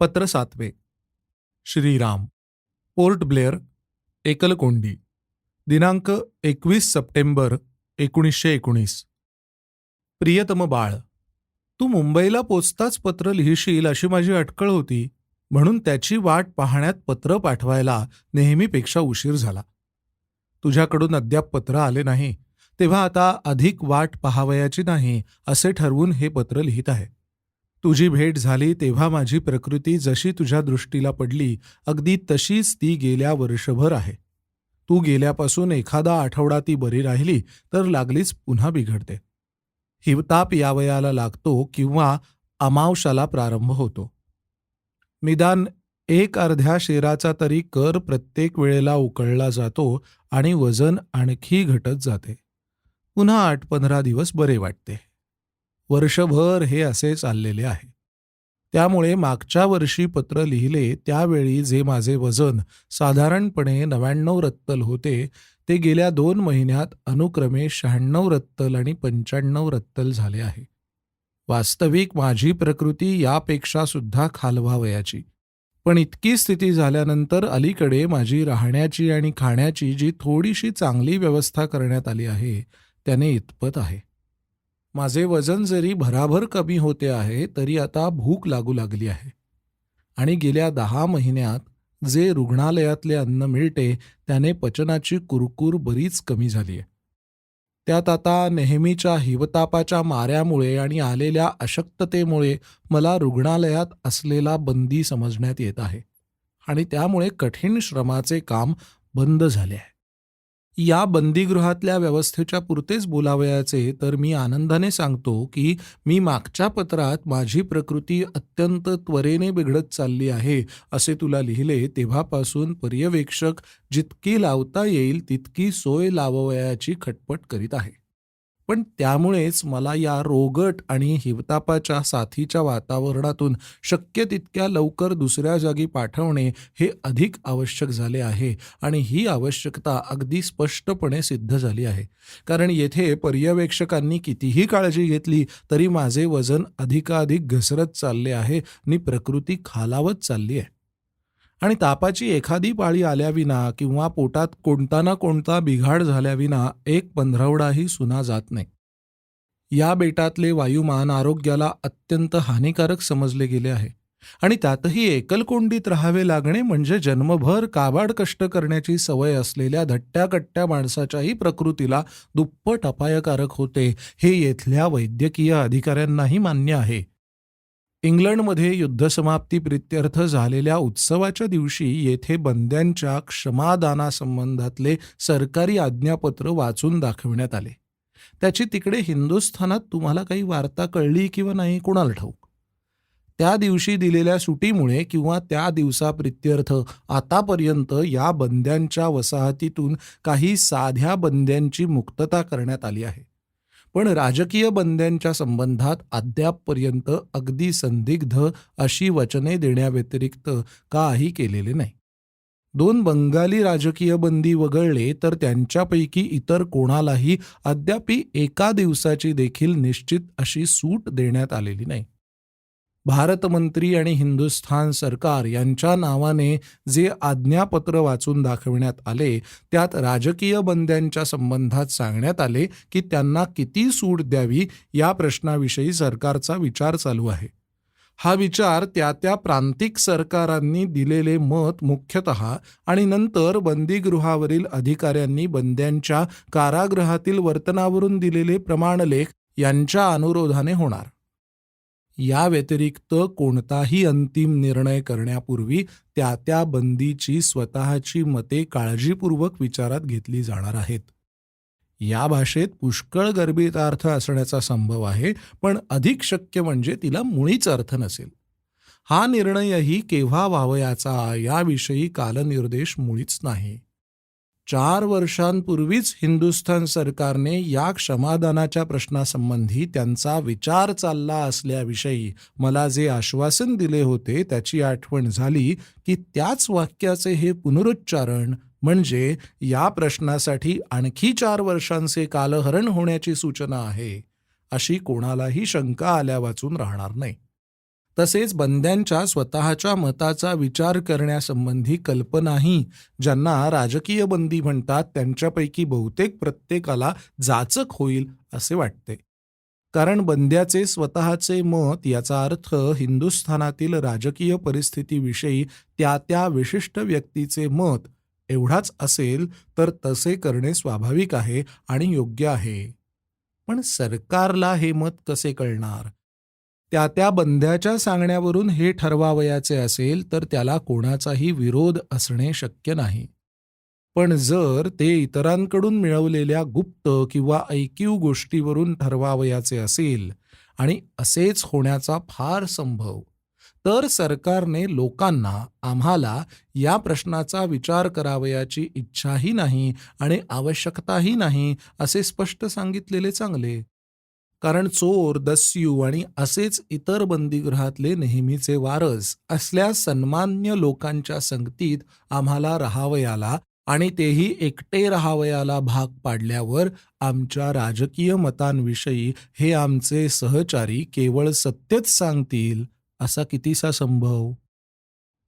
पत्र सातवे. श्रीराम. पोर्ट ब्लेअर एकलकोंडी. दिनांक एकवीस सप्टेंबर एकोणीसशे एकोणीस. प्रियतम बाळ तू मुंबईला पोचताच पत्र लिहिशील अशी माझी अटकळ होती म्हणून त्याची वाट पाहण्यात पत्र पाठवायला नेहमीपेक्षा उशीर झाला. तुझ्याकडून अद्याप पत्र आले नाही तेव्हा आता अधिक वाट पाहावयाची नाही असे ठरवून हे पत्र लिहित आहे. तुझी भेट झाली तेव्हा माझी प्रकृती जशी तुझ्या दृष्टीला पडली अगदी तशीच ती गेल्या वर्षभर आहे. तू गेल्यापासून एखादा आठवडा ती बरी राहिली तर लागलीच पुन्हा बिघडते. हिवताप यावयाला लागतो किंवा अमावशाला प्रारंभ होतो. निदान एक अर्ध्या शेराचा तरी कर प्रत्येक वेळेला उकळला जातो आणि वजन आणखी घटत जाते. पुन्हा आठ पंधरा दिवस बरे वाटते. वर्षभर हे असे चाललेले आहे. त्यामुळे मागच्या वर्षी पत्र लिहिले त्यावेळी जे माझे वजन साधारणपणे नव्याण्णव रत्तल होते ते गेल्या दोन महिन्यात अनुक्रमे शहाण्णव रत्तल आणि पंच्याण्णव रत्तल झाले आहे. वास्तविक माझी प्रकृती यापेक्षा सुद्धा खालवावयाची. पण इतकी स्थिती झाल्यानंतर अलीकडे माझी राहण्याची आणि खाण्याची जी थोडीशी चांगली व्यवस्था करण्यात आली आहे त्याने इतपत आहे. माझे वजन जरी भराभर कमी होते आहे तरी आता भूक लागू लागली आहे. आणि गेल्या दहा महिन्यात जे रुग्णालयातले अन्न मिळते त्याने पचनाची कुरकूर बरीच कमी झाली आहे. त्यात आता नेहमीच्या हिवतापाच्या माऱ्यामुळे आणि आलेल्या अशक्ततेमुळे मला रुग्णालयात असलेला बंदी समजण्यात येत आहे. आणि त्यामुळे कठीण श्रमाचे काम बंद झाले आहे. या बंदीगृहातल्या व्यवस्थेच्या पुरतेच बोलावयाचे तर मी आनंदाने सांगतो की मी मागच्या पत्रात माझी प्रकृती अत्यंत त्वरेने बिघडत चालली आहे असे तुला लिहिले तेव्हापासून पर्यवेक्षक जितकी लावता येईल तितकी सोय लाववयाची खटपट करीत आहे. पण त्यामुळेच मला या रोगट आणि हिवतापाच्या साथीच्या वातावरणातून शक्य तितक्या लवकर दुसऱ्या जागी पाठवणे हे अधिक आवश्यक झाले आहे आणि ही आवश्यकता अगदी स्पष्टपणे सिद्ध झाली आहे. कारण येथे पर्यवेक्षकांनी कितीही काळजी घेतली तरी माझे वजन अधिकाधिक घसरत चालले आहे आणि प्रकृती खालावत चालली आहे. आणि तापाची एखादी पाळी आल्याविना किंवा पोटात कोणता ना कोणता बिघाड झाल्याविना एक पंधरवडाही सुना जात नाही. या बेटातले वायुमान आरोग्याला अत्यंत हानिकारक समजले गेले आहे आणि त्यातही एकलकोंडीत राहावे लागणे म्हणजे जन्मभर काबाड कष्ट करण्याची सवय असलेल्या धट्ट्याकट्ट्या माणसाच्याही प्रकृतीला दुप्पट अपायकारक होते हे येथल्या वैद्यकीय अधिकाऱ्यांनाही मान्य आहे. इंग्लंडमध्ये युद्धसमाप्ती प्रित्यर्थ झालेल्या उत्सवाच्या दिवशी येथे बंद्यांच्या क्षमादानासंबंधातले सरकारी आज्ञापत्र वाचून दाखविण्यात आले. त्याची तिकडे हिंदुस्थानात तुम्हाला काही वार्ता कळली किंवा नाही कोणाला ठाऊक? त्या दिवशी दिलेल्या सुटीमुळे किंवा त्या दिवसाप्रित्यर्थ आतापर्यंत या बंद्यांच्या वसाहतीतून काही साध्या बंद्यांची मुक्तता करण्यात आली आहे. पण राजकीय बंद्यांच्या संबंधात अद्यापपर्यंत अगदी संदिग्ध अशी वचने देण्याव्यतिरिक्त काही केलेले नाही. दोन बंगाली राजकीय बंदी वगळले तर त्यांच्यापैकी इतर कोणालाही अद्यापी एका दिवसाची देखील निश्चित अशी सूट देण्यात आलेली नाही. भारतमंत्री आणि हिंदुस्थान सरकार यांच्या नावाने जे आज्ञापत्र वाचून दाखविण्यात आले त्यात राजकीय बंद्यांच्या संबंधात सांगण्यात आले की त्यांना किती सूट द्यावी या प्रश्नाविषयी सरकारचा विचार चालू आहे. हा विचार त्या त्या प्रांतिक सरकारांनी दिलेले मत मुख्यतः आणि नंतर बंदीगृहावरील अधिकाऱ्यांनी बंद्यांच्या कारागृहातील वर्तनावरून दिलेले प्रमाणलेख यांच्या अनुरोधाने होणार. या व्यतिरिक्त कोणताही अंतिम निर्णय करण्यापूर्वी त्या त्या बंदीची स्वतःची मते काळजीपूर्वक विचारात घेतली जाणार आहेत. या भाषेत पुष्कळ गर्भित अर्थ असण्याचा संभव आहे पण अधिक शक्य म्हणजे तिला मुळीच अर्थ नसेल. हा निर्णयही केव्हा व्हावयाचा याविषयी कालनिर्देश मुळीच नाही. चार वर्षांपूर्वीच हिंदुस्थान सरकारने या क्षमादानाच्या प्रश्नासंबंधी त्यांचा विचार चालला असल्याविषयी मला जे आश्वासन दिले होते त्याची आठवण झाली की त्याच वाक्याचे हे पुनरुच्चारण म्हणजे या प्रश्नासाठी आणखी चार वर्षांचे कालहरण होण्याची सूचना आहे अशी कोणालाही शंका आल्या वाचून राहणार नाही. तसेच बंद्यांच्या स्वतःच्या मताचा विचार करण्यासंबंधी कल्पनाही ज्यांना राजकीय बंदी म्हणतात त्यांच्यापैकी बहुतेक प्रत्येकाला जाचक होईल असे वाटते. कारण बंद्याचे स्वतःचे मत याचा अर्थ हिंदुस्थानातील राजकीय परिस्थितीविषयी त्या त्या विशिष्ट व्यक्तीचे मत एवढाच असेल तर तसे करणे स्वाभाविक आहे आणि योग्य आहे. पण सरकारला हे मत कसे कळणार? त्या त्या बंद्याच्या सांगण्यावरून हे ठरवावयाचे असेल तर त्याला कोणाचाही विरोध असणे शक्य नाही. पण जर ते इतरांकडून मिळवलेल्या गुप्त किंवा ऐकीव गोष्टीवरून ठरवावयाचे असेल आणि असेच होण्याचा फार संभव तर सरकारने लोकांना आम्हाला या प्रश्नाचा विचार करावयाची इच्छाही नाही आणि आवश्यकताही नाही असे स्पष्ट सांगितलेले चांगले. कारण चोर दस्यू आणि असेच इतर बंदीगृहातले नेहमीचे वारस असल्या सन्मान्य लोकांच्या संगतीत आम्हाला राहावयाला आणि तेही एकटे राहावयाला भाग पाडल्यावर आमच्या राजकीय मतांविषयी हे आमचे सहचारी केवळ सत्यच सांगतील असा कितीसा संभव?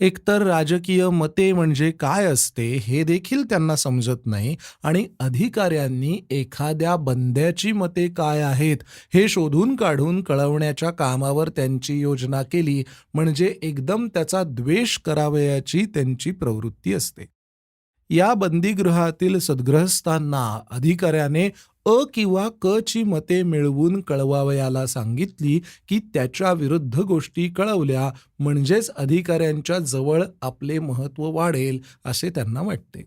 एकतर राजकीय मते म्हणजे काय असते हे देखील त्यांना समजत नाही आणि अधिकाऱ्यांनी एखाद्या बंद्याची मते काय आहेत हे शोधून काढून कळवण्याच्या कामावर त्यांची योजना केली म्हणजे एकदम त्याचा द्वेष करावयाची त्यांची प्रवृत्ती असते. या बंदीगृहातील सद्ग्रहस्थांना अधिकाऱ्याने अ किंवा क ची मते मिळवून कळवावयाला सांगितली की त्याच्या विरुद्ध गोष्टी कळवल्या म्हणजेच अधिकाऱ्यांच्या जवळ आपले महत्त्व वाढेल असे त्यांना वाटते.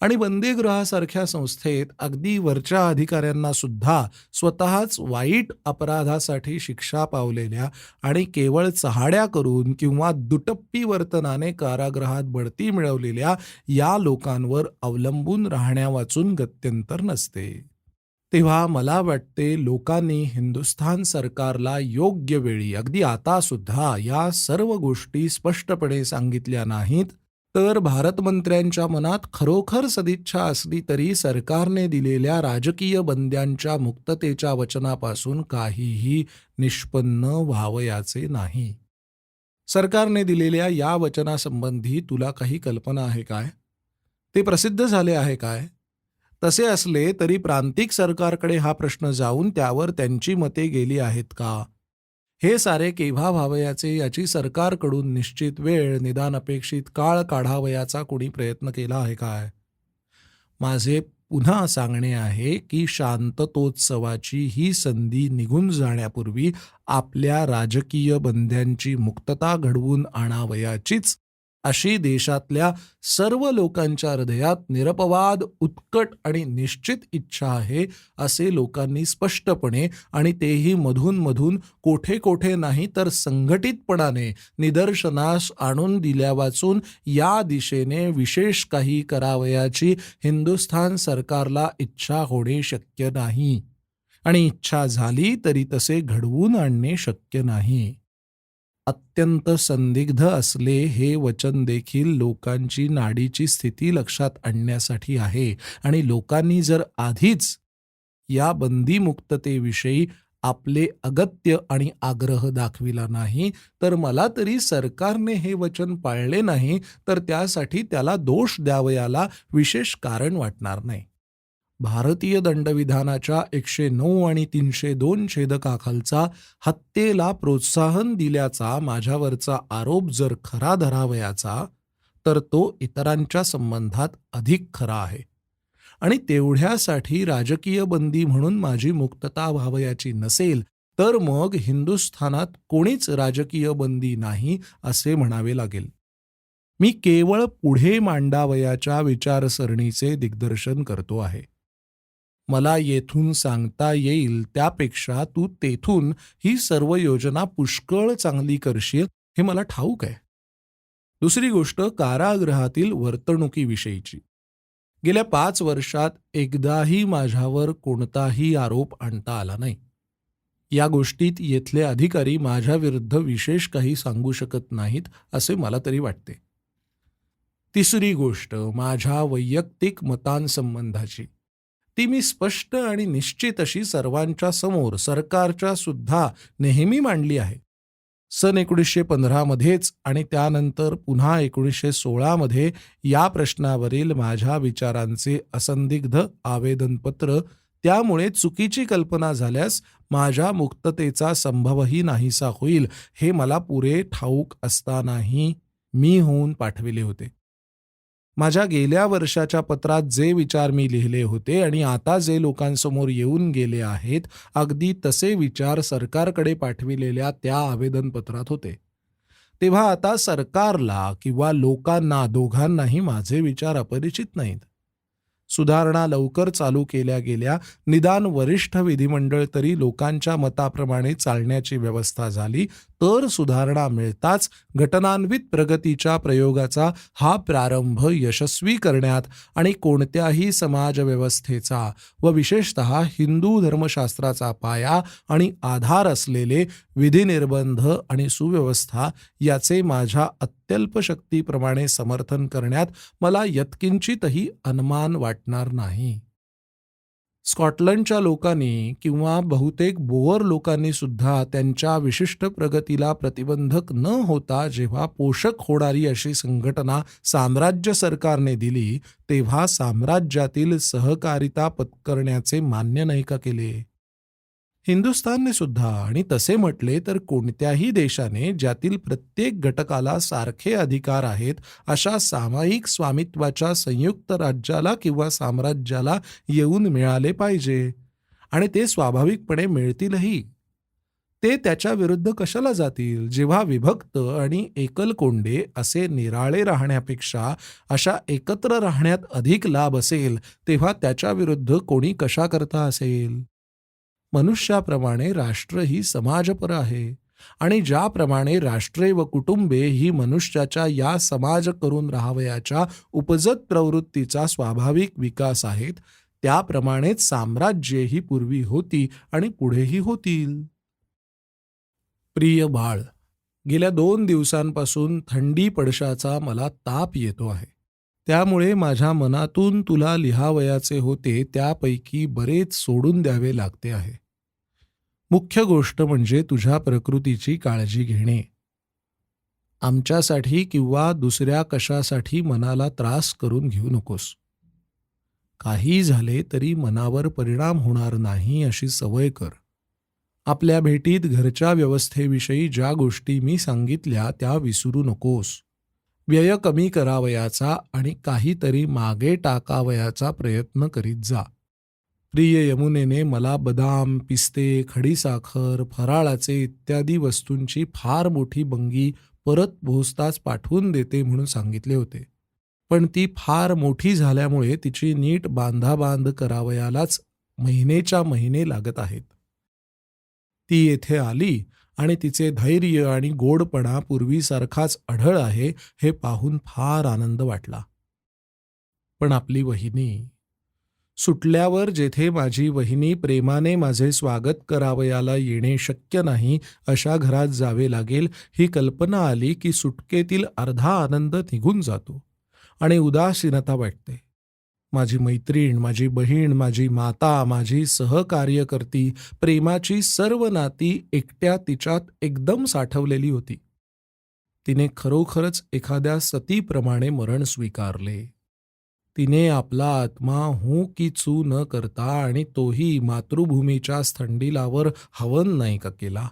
आणि बंदीगृहासारख्या संस्थेत अगदी वरच्या अधिकाऱ्यांना सुद्धा स्वतःच वाईट अपराधासाठी शिक्षा पावलेल्या आणि केवळ चहाड्या करून किंवा दुटप्पी वर्तनाने कारागृहात बढती मिळवलेल्या या लोकांवर अवलंबून राहण्यावाचून गत्यंतर नसते. तेव्हा मला वाटते लोकांनी हिंदुस्थान सरकारला योग्य वेळी अगदी आता सुद्धा या सर्व गोष्टी स्पष्टपणे सांगितल्या नाहीत तर भारतमंत्र्यांच्या मनात खरोखर सदिच्छा असली तरी सरकारने दिलेल्या राजकीय बंद्यांच्या मुक्ततेच्या वचनापासून काहीही निष्पन्न व्हावयाचे नाही. सरकारने दिलेल्या या वचनासंबंधी तुला काही कल्पना आहे काय? ते प्रसिद्ध झाले आहे काय? तसे असले तरी प्रांतिक सरकारकडे हा प्रश्न जाऊन त्यावर त्यांची मते गेली आहेत का? हे सारे केव्हा व्हावयाचे याची सरकारकडून निश्चित वेळ निदान अपेक्षित काळ काढावयाचा कोणी प्रयत्न केला आहे काय? माझे पुन्हा सांगणे आहे की शांततोत्सवाची ही संधी निघून जाण्यापूर्वी आपल्या राजकीय बंध्यांची मुक्तता घडवून आणावयाचीच अशी देशातल्या सर्व लोकांच्या हृदयात निरपवाद उत्कट आणि निश्चित इच्छा आहे असे लोकांनी स्पष्टपणे आणि तेही मधून मधून कोठे कोठे नाही तर संघटितपणाने निदर्शनास आणून दिल्या वाचून या दिशेने विशेष काही करावयाची हिंदुस्थान सरकारला इच्छा होणे शक्य नाही. आणि इच्छा झाली तरी तसे घडवून आणणे शक्य नाही. अत्यंत संदिग्ध असले हे वचन देखील लोकांची नाडीची स्थिती लक्षात आणण्यासाठी आहे. आणि लोकांनी जर आधीच या बंदीमुक्ततेविषयी आपले अगत्य आणि आग्रह दाखविला नाही तर मला तरी सरकारने हे वचन पाळले नाही तर त्यासाठी त्याला दोष द्यावयाला विशेष कारण वाटणार नाही. भारतीय दंडविधानाच्या एकशे नऊ आणि तीनशे दोन छेदकाखालचा हत्येला प्रोत्साहन दिल्याचा माझ्यावरचा आरोप जर खरा धरावयाचा तर तो इतरांच्या संबंधात अधिक खरा आहे. आणि तेवढ्यासाठी राजकीय बंदी म्हणून माझी मुक्तता व्हावयाची नसेल तर मग हिंदुस्थानात कोणीच राजकीय बंदी नाही असे म्हणावे लागेल. मी केवळ पुढे मांडावयाच्या विचारसरणीचे दिग्दर्शन करतो आहे. मला येथून सांगता येईल त्यापेक्षा तू तेथून ही सर्व योजना पुष्कळ चांगली करशील हे मला ठाऊक आहे. दुसरी गोष्ट कारागृहातील वर्तणुकीविषयीची. गेल्या पाच वर्षात एकदाही माझ्यावर कोणताही आरोप आणता आला नाही. या गोष्टीत येथले अधिकारी माझ्या विरुद्ध विशेष काही सांगू शकत नाहीत असे मला तरी वाटते. तिसरी गोष्ट माझ्या वैयक्तिक मतांसंबंधाची. ती मी स्पष्ट आणि निश्चित अशी सर्वांच्या समोर सरकारच्या सुद्धा नेहमी मांडली आहे. सन एकोणीसशे पंधरामध्येच आणि त्यानंतर पुन्हा एकोणीसशे सोळामध्ये या प्रश्नावरील माझ्या विचारांचे असंदिग्ध आवेदनपत्र त्यामुळे चुकीची कल्पना झाल्यास माझ्या मुक्ततेचा संभवही नाहीसा होईल हे मला पुरे ठाऊक असतानाही मी होऊन पाठविले होते. माझ्या गेल्या वर्षाच्या पत्रात जे विचार मी लिहिले होते आणि आता जे लोकांसमोर येऊन गेले आहेत अगदी तसे विचार सरकारकडे पाठविलेल्या त्या आवेदनपत्रात होते. तेव्हा आता सरकारला किंवा लोकांना दोघांनाही माझे विचार अपरिचित नाहीत. सुधारणा लवकर चालू केल्या गेल्या निदान वरिष्ठ विधिमंडळ तरी लोकांच्या मताप्रमाणे चालण्याची व्यवस्था झाली तर सुधारणा मिळताच घटनान्वित प्रगतीच्या प्रयोगाचा हा प्रारंभ यशस्वी करण्यात आणि कोणत्याही समाजव्यवस्थेचा व विशेषत हिंदू धर्मशास्त्राचा पाया आणि आधार असलेले विधिनिर्बंध आणि सुव्यवस्था याचे माझ्या अत्यल्प शक्तीप्रमाणे समर्थन करण्यात मला यत्किंचितही अनुमान वाटणार नाही. स्कॉटलंडच्या लोकांनी किंवा बहुतेक बोअर लोकांनी सुद्धा त्यांच्या विशिष्ट प्रगतीला प्रतिबंधक न होता जेव्हा पोषक होणारी अशी संघटना साम्राज्य सरकारने दिली तेव्हा साम्राज्यातील सहकारिता पत्करण्याचे मान्य नाही का केले? हिंदुस्थानने सुद्धा आणि तसे म्हटले तर कोणत्याही देशाने ज्यातील प्रत्येक घटकाला सारखे अधिकार आहेत अशा सामायिक स्वामित्वाच्या संयुक्त राज्याला किंवा साम्राज्याला येऊन मिळाले पाहिजे. आणि ते स्वाभाविकपणे मिळतीलही. ते त्याच्या विरुद्ध कशाला जातील? जेव्हा विभक्त आणि एकलकोंडे असे निराळे राहण्यापेक्षा अशा एकत्र राहण्यात अधिक लाभ असेल तेव्हा त्याच्या विरुद्ध कोणी कशा करता असेल? मनुष्याप्रमाणे राष्ट्र ही समाजपर आहे. आणि ज्याप्रमाणे राष्ट्रे व कुटुंबे ही मनुष्याच्या या समाज करून राहावयाच्या उपजत प्रवृत्तीचा स्वाभाविक विकास आहेत त्याप्रमाणेच साम्राज्ये ही पूर्वी होती आणि पुढेही होतील. प्रिय बाळ गेल्या दोन दिवसांपासून थंडी पडशाचा मला ताप येतो आहे. त्यामुळे माझ्या मनातून तुला लिहावयाचे होते त्यापैकी बरेच सोडून द्यावे लागते आहे. मुख्य गोष्ट म्हणजे तुझ्या प्रकृतीची काळजी घेणे. आमच्यासाठी किंवा दुसऱ्या कशासाठी मनाला त्रास करून घेऊ नकोस. काही झाले तरी मनावर परिणाम होणार नाही अशी सवय कर. आपल्या भेटीत घरच्या व्यवस्थेविषयी ज्या गोष्टी मी सांगितल्या त्या विसरू नकोस. व्यय कमी करावयाचा आणि काहीतरी मागे टाकावयाचा प्रयत्न करीत जा. प्रिय यमुनेने मला बदाम पिस्ते खडीसाखर फराळाचे इत्यादी वस्तूंची फार मोठी बंगी परत पोहोचताच पाठवून देते म्हणून सांगितले होते. पण ती फार मोठी झाल्यामुळे तिची नीट बांधाबांध करावयालाच महिनेच्या महिने लागत आहेत. ती येथे आली आणि तिचे धैर्य आणि गोडपणा पूर्वीसारखाच अढळ आहे हे पाहून फार आनंद वाटला. पण आपली वहिनी सुटल्यावर जेथे माझी वहिनी प्रेमाने माझे स्वागत करावयाला येणे शक्य नाही अशा घरात जावे लागेल ही कल्पना आली की सुटकेतील अर्धा आनंद निघून जातो आणि उदासीनता वाटते. माझी मैत्रीण माझी बहीण माझी माता माझी सहकार्यकर्ती प्रेमाची सर्व नाती एकट्या तिच्यात एकदम साठवलेली होती. तिने खरोखरच एखाद्या सतीप्रमाणे मरण स्वीकारले. तिने आपला आत्मा हू की चू न करता आणि तोही मातृभूमीच्या स्थंडिलावर हवन नाही का केला?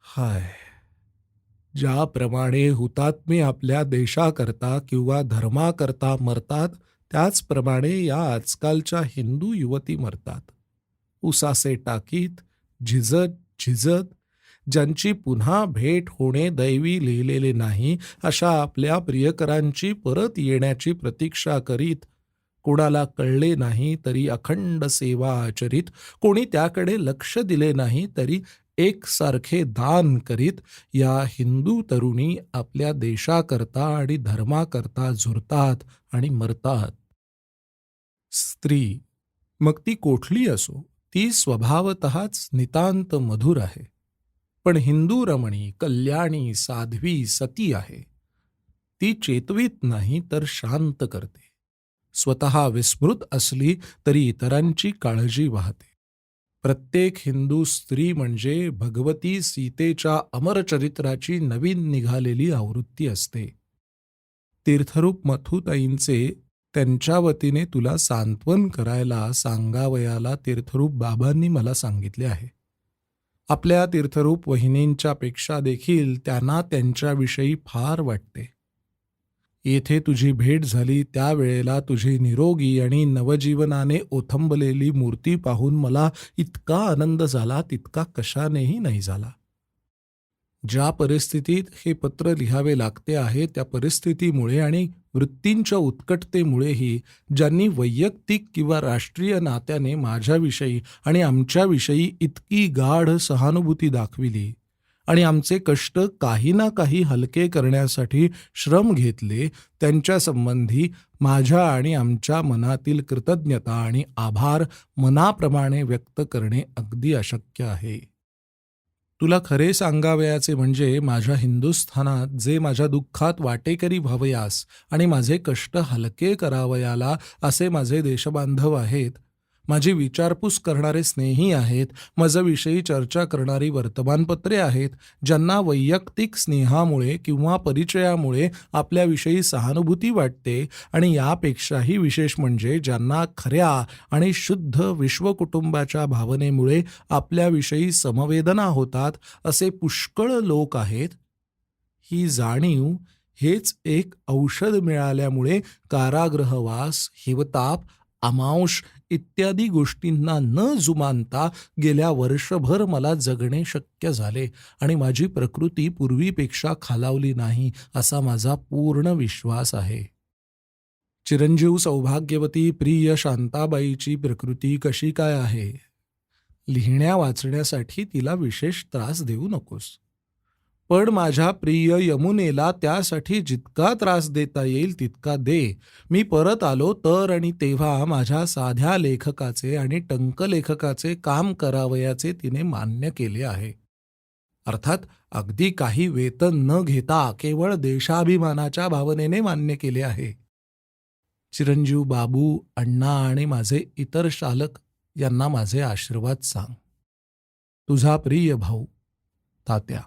हाय ज्याप्रमाणे हुतात्मे आपल्या देशाकरता किंवा धर्माकरता मरतात त्याचप्रमाणे या आजकालच्या हिंदू युवती मरतात. उसासे टाकीत झिजत झिजत ज्यांची पुन्हा भेट होणे दैवी लिहिलेले नाही अशा आपल्या प्रियकरांची परत येण्याची प्रतीक्षा करीत. कोणाला कळले नाही तरी अखंड सेवा आचरित. कोणी त्याकडे लक्ष दिले नाही तरी एकसारखे दान करीत. या हिंदू तरुणी आपल्या देशाकरता आणि धर्माकरता झुरतात आणि मरतात. स्त्री मग ती कोठली असो? ती स्वभावतःच नितांत मधुर आहे. पण हिंदू रमणी कल्याणी साध्वी सती आहे. ती चेतवीत नाही तर शांत करते. स्वतः विस्मृत असली तरी इतरांची काळजी वाहते. प्रत्येक हिंदू स्त्री म्हणजे भगवती सीतेच्या अमरचरित्राची नवीन निघालेली आवृत्ती असते. तीर्थरूप मथुताईंचे त्यांच्या वतीने तुला सांत्वन करायला सांगावयाला तीर्थरूप बाबांनी मला सांगितले आहे. आपल्या तीर्थरूप वहिनींच्या पेक्षा देखील त्यांना त्यांच्याविषयी फार वाटते. येथे तुझी भेट झाली त्यावेळेला तुझी निरोगी आणि नवजीवनाने ओथंबलेली मूर्ती पाहून मला इतका आनंद झाला तितका कशानेही नाही झाला. ज्या परिस्थितीत हे पत्र लिहावे लागते आहे त्या परिस्थितीमुळे आणि वृत्तींच्या उत्कटतेमुळेही ज्यांनी वैयक्तिक किंवा राष्ट्रीय नात्याने माझ्याविषयी आणि आमच्याविषयी इतकी गाढ सहानुभूती दाखविली आणि आमचे कष्ट काही ना काही हलके करण्यासाठी श्रम घेतले त्यांच्या संबंधी माझ्या आणि आमच्या मनातील कृतज्ञता आणि आभार मनाप्रमाणे व्यक्त करणे अगदी अशक्य आहे. तुला खरे सांगावयाचे म्हणजे माझ्या हिंदुस्थानात जे माझ्या दुःखात वाटेकरी व्हावयास आणि माझे कष्ट हलके करावयाला असे माझे देशबांधव आहेत माझी विचारपूस करणारे स्नेही आहेत माझ्याविषयी चर्चा करणारी वर्तमानपत्रे आहेत ज्यांना वैयक्तिक स्नेहामुळे किंवा परिचयामुळे आपल्याविषयी सहानुभूती वाटते आणि यापेक्षाही विशेष म्हणजे ज्यांना खऱ्या आणि शुद्ध विश्वकुटुंबाच्या भावनेमुळे आपल्याविषयी समवेदना होतात असे पुष्कळ लोक आहेत. ही जाणीव हेच एक औषध मिळाल्यामुळे कारागृहवास हिवताप अमांश इत्यादी गोष्टींना न जुमानता गेल्या वर्षभर मला जगणे शक्य झाले आणि माझी प्रकृती पूर्वीपेक्षा खालावली नाही असा माझा पूर्ण विश्वास आहे. चिरंजीव सौभाग्यवती प्रिय शांताबाईची प्रकृती कशी काय आहे? लिहिण्या वाचण्यासाठी तिला विशेष त्रास देऊ नकोस. पण माझ्या प्रिय यमुनेला त्यासाठी जितका त्रास देता येईल तितका दे. मी परत आलो तर आणि तेव्हा माझ्या साध्या लेखकाचे आणि टंकलेखकाचे काम करावयाचे तिने मान्य केले आहे. अर्थात अगदी काही वेतन न घेता केवळ देशाभिमानाच्या भावनेने मान्य केले आहे. चिरंजीव बाबू अण्णा आणि माझे इतर शालक यांना माझे आशीर्वाद सांग. तुझा प्रिय भाऊ तात्या.